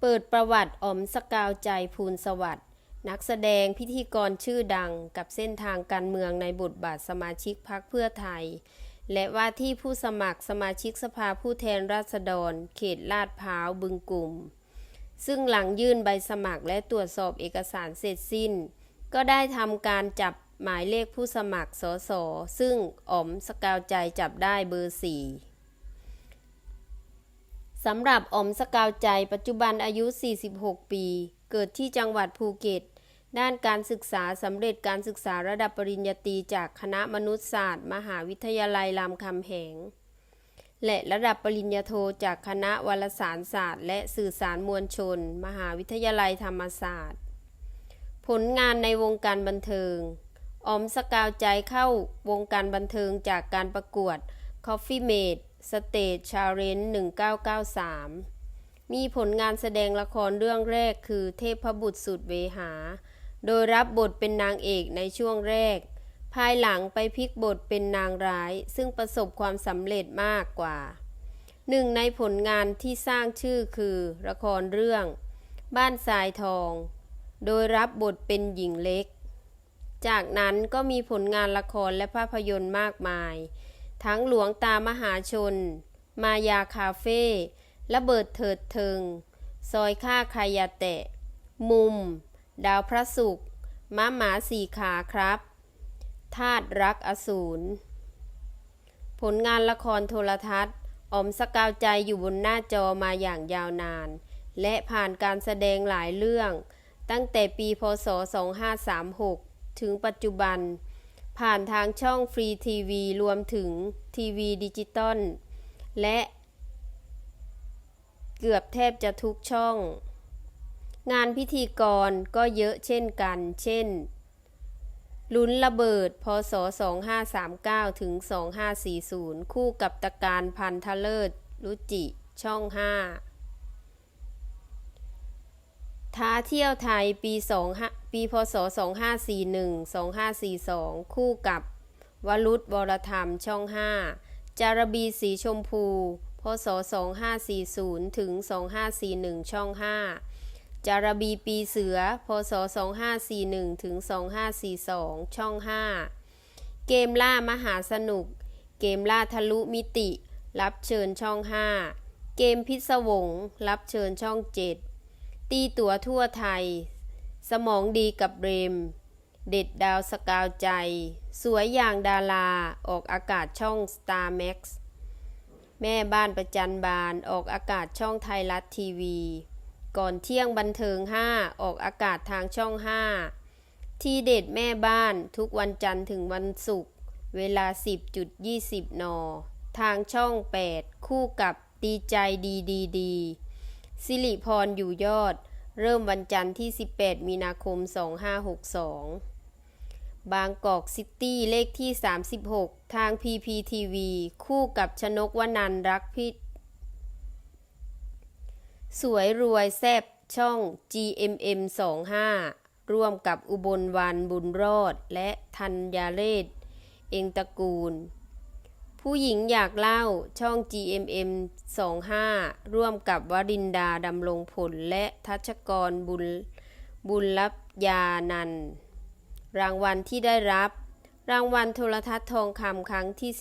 เปิดประวัติอ๋อมสกาวใจภูลสวัสดิ์นักแสดงพิธีกรชื่อดังกับเส้นทางการเมืองในบทบาทสมาชิกพรรคเพื่อไทย และว่าที่ผู้สมัครสมาชิกสภาผู้แทนราษฎร เขตลาดพร้าวบึงกลุ่ม ซึ่งหลังยื่นใบสมัครและตรวจสอบเอกสารเสร็จสิ้น ก็ได้ทำการจับหมายเลขผู้สมัครสสซึ่งอ๋อมสกาวใจจับได้เบอร์สี่ สำหรับอมสกาวใจปัจจุบันอายุ 46 ปี เกิดที่จังหวัดภูเก็ต ด้านการศึกษาสำเร็จการศึกษาระดับปริญญาตรีจากคณะมนุษยศาสตร์ มหาวิทยาลัยรามคำแหง และระดับปริญญาโทจากคณะวารสารศาสตร์ และสื่อสารมวลชน มหาวิทยาลัยธรรมศาสตร์ ผลงานในวงการบันเทิงออมสกาวใจเข้าวงการบันเทิงจากการประกวด Coffee Mate Stage Challenge 1993 มีผลงานแสดงละครเรื่องแรกคือเทพบุตรสุดเวหา โดยรับบทเป็นนางเอกในช่วงแรก ภายหลังไปพลิกบทเป็นนางร้าย ซึ่งประสบความสำเร็จมากกว่า หนึ่งในผลงานที่สร้างชื่อคือ ละครเรื่อง บ้านทรายทอง โดยรับบทเป็นหญิงเล็ก จากนั้นก็มีผลงานละครและภาพยนตร์มากมาย ทั้งหลวงตามหาชน มายาคาเฟ่ระเบิดเถิดเทิง ซอยค่าคายาแตะ มุม ดาวพระศุกร์ม้าหมาสี่ขาครับธาตุรักอสูร ผลงานละครโทรทัศน์ออมสกาวใจอยู่บนหน้าจอมาอย่างยาวนาน และผ่านการแสดงหลายเรื่อง ตั้งแต่ปีพศ 2536 ถึงปัจจุบัน ผ่านทางช่องฟรีทีวีรวมถึงทีวีดิจิตอลและเกือบแทบจะทุกช่อง งานพิธีกรก็เยอะเช่นกัน เช่น ลุ้นระเบิด พศ 2539 ถึง 2540 คู่กับตะการพันธเลิศรุจิ ช่อง 5 ท้าเที่ยวไทยปี2ปีพศ 2541 2542 คู่กับ วรุษวรธรรมช่อง 5 จารบีสีชมพู พศ 2540 ถึง 2541 ช่อง 5 จารบีปีเสือ พศ 2541 ถึง 2542 ช่อง 5 เกมล่ามหาสนุก เกมล่าทะลุมิติ รับเชิญช่อง 5 เกมพิศวง รับเชิญช่อง 7 ตีตัวทั่วไทย สมองดีกับเรม เด็ดดาวสกาวใจ สวยอย่างดารา ออกอากาศช่อง Star Max แม่บ้านประจันบานออกอากาศช่องไทยรัฐทีวี ก่อนเที่ยงบันเทิง 5 ออกอากาศทางช่อง 5 ที่เด็ดแม่บ้านทุกวันจันทร์ถึงวันศุกร์เวลา 10.20 น ทางช่อง 8 คู่กับดีใจดีดีดี สิริพรอยู่ยอด เริ่มวันจันทร์ที่ 18 มีนาคม 2562 บางกอกซิตี้เลขที่ 36 ทาง PPTV คู่กับชนกวนันรักพิษสวยรวยแซบช่อง GMM 25 ร่วมกับอุบลวันบุญรอด และธัญญาเรศเองตระกูล ผู้หญิงอยากเล่าช่อง GMM 25 ร่วมกับวรินดาดำรงผลและทัชกรบุญบุญรับยานัน รางวัลที่ได้รับ รางวัลโทรทัศน์ทองคำครั้งที่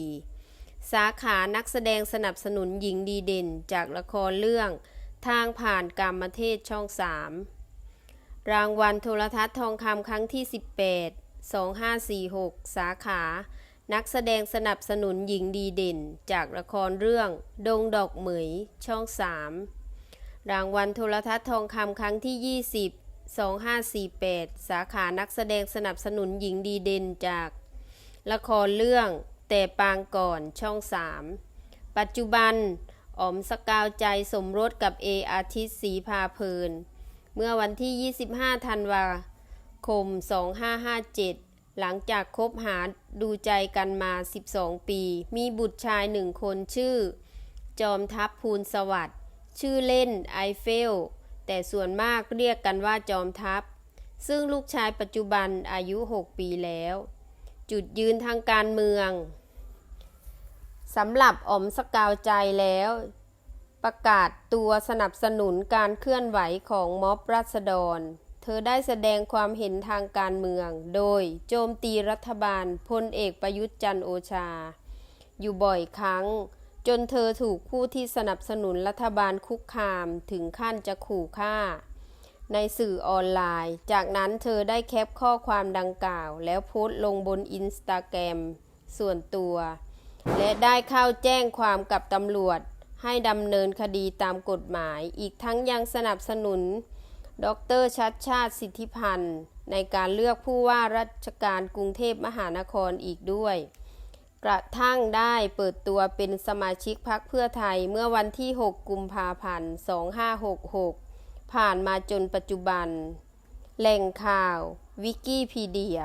16 2544 สาขานักแสดงสนับสนุนหญิงดีเด่นจากละครเรื่อง ทางผ่านกามเทศช่อง 3 รางวัลโทรทัศน์ทองคำครั้งที่ 18 2546 สาขา นักแสดงสนับสนุนหญิงดีเด่น จากละครเรื่อง ดงดอกเหมย ช่อง 3 รางวัลโทรทัศน์ทองคำครั้งที่ 20 2548 สาขานักแสดงสนับสนุนหญิงดีเด่นจาก ละครเรื่องแต่ปางก่อนช่อง 3 ปัจจุบัน อ๋อมสกาวใจสมรสกับเออาทิตย์ศรีพาเพลิน เมื่อวันที่ 25 ธันวาคม 2557 หลังจากคบหาดูใจกันมา 12 ปี มีบุตรชายหนึ่งคนชื่อ จอมทัพภูลสวัสดิ์ ชื่อเล่นไอเฟล แต่ส่วนมากเรียกกันว่าจอมทัพ ซึ่งลูกชายปัจจุบันอายุ 6 ปีแล้ว จุดยืนทางการเมืองสำหรับอมสกาวใจแล้วปประกาศตัวสนับสนุนการเคลื่อนไหวของม็อบรัษฎร เธอได้แสดงความเห็นทางการเมือง โดยโจมตีรัฐบาลพลเอกประยุทธ์จันโอชา อยู่บ่อยครั้ง จนเธอถูกผู้ที่สนับสนุนรัฐบาลคุกคามถึงขั้นจะขู่ฆ่า ในสื่อออนไลน์ จากนั้นเธอได้แคปข้อความดังกล่าว แล้วโพสต์ลงบนอินสตาแกรมส่วนตัว และได้เข้าแจ้งความกับตำรวจ ให้ดำเนินคดีตามกฎหมาย อีกทั้งยังสนับสนุน ดรชัดชาติสิทธิพันธ์ ในการเลือกผู้ว่าราชการกรุงเทพมหานครอีกด้วย กระทั่งได้เปิดตัวเป็นสมาชิกพรรคเพื่อไทยเมื่อวันที่ 6 กุมภาพันธ์ 2566 ผ่านมาจนปัจจุบัน แหล่งข่าว วิกิพีเดีย